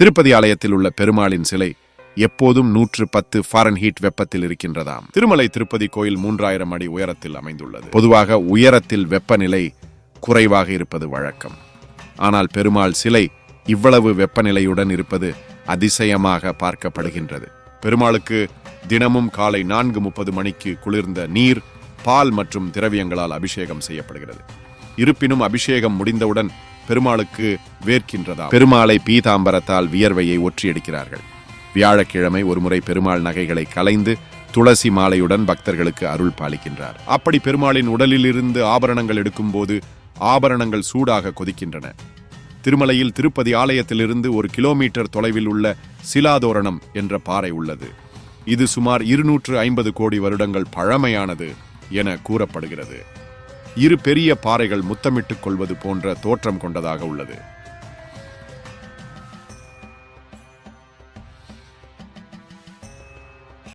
திருப்பதி ஆலயத்தில் உள்ள பெருமாளின் சிலை எப்போதும் நூற்று பத்து ஃபாரன்ஹீட் வெப்பத்தில் இருக்கின்றதாம். திருமலை திருப்பதி கோயில் மூன்றாயிரம் அடி உயரத்தில் அமைந்துள்ளது. பொதுவாக உயரத்தில் வெப்பநிலை குறைவாக இருப்பது வழக்கம். ஆனால் பெருமாள் சிலை இவ்வளவு வெப்பநிலையுடன் இருப்பது அதிசயமாக பார்க்கப்படுகின்றது. பெருமாளுக்கு தினமும் காலை நான்கு முப்பது மணிக்கு குளிர்ந்த நீர் பால் மற்றும் திரவியங்களால் அபிஷேகம் செய்யப்படுகிறது. இருப்பினும் அபிஷேகம் முடிந்தவுடன் பெருமாளுக்கு வேர்க்கின்றதா பெருமாளை பீதாம்பரத்தால் வியர்வையை ஒற்றியடிக்கிறார்கள். வியாழக்கிழமை ஒருமுறை பெருமாள் நகைகளை கலைந்து துளசி மாலையுடன் பக்தர்களுக்கு அருள் பாலிக்கின்றார். அப்படி பெருமாளின் உடலிலிருந்து ஆபரணங்கள் எடுக்கும்போது ஆபரணங்கள் சூடாக கொதிக்கின்றன. திருமலையில் திருப்பதி ஆலயத்திலிருந்து ஒரு கிலோமீட்டர் தொலைவில் உள்ள சிலாதோரணம் என்ற பாறை உள்ளது. இது சுமார் இருநூற்று ஐம்பது கோடி வருடங்கள் பழமையானது என கூறப்படுகிறது. இரு பெரிய பாறைகள் முத்தமிட்டுக் கொள்வது போன்ற தோற்றம் கொண்டதாக உள்ளது.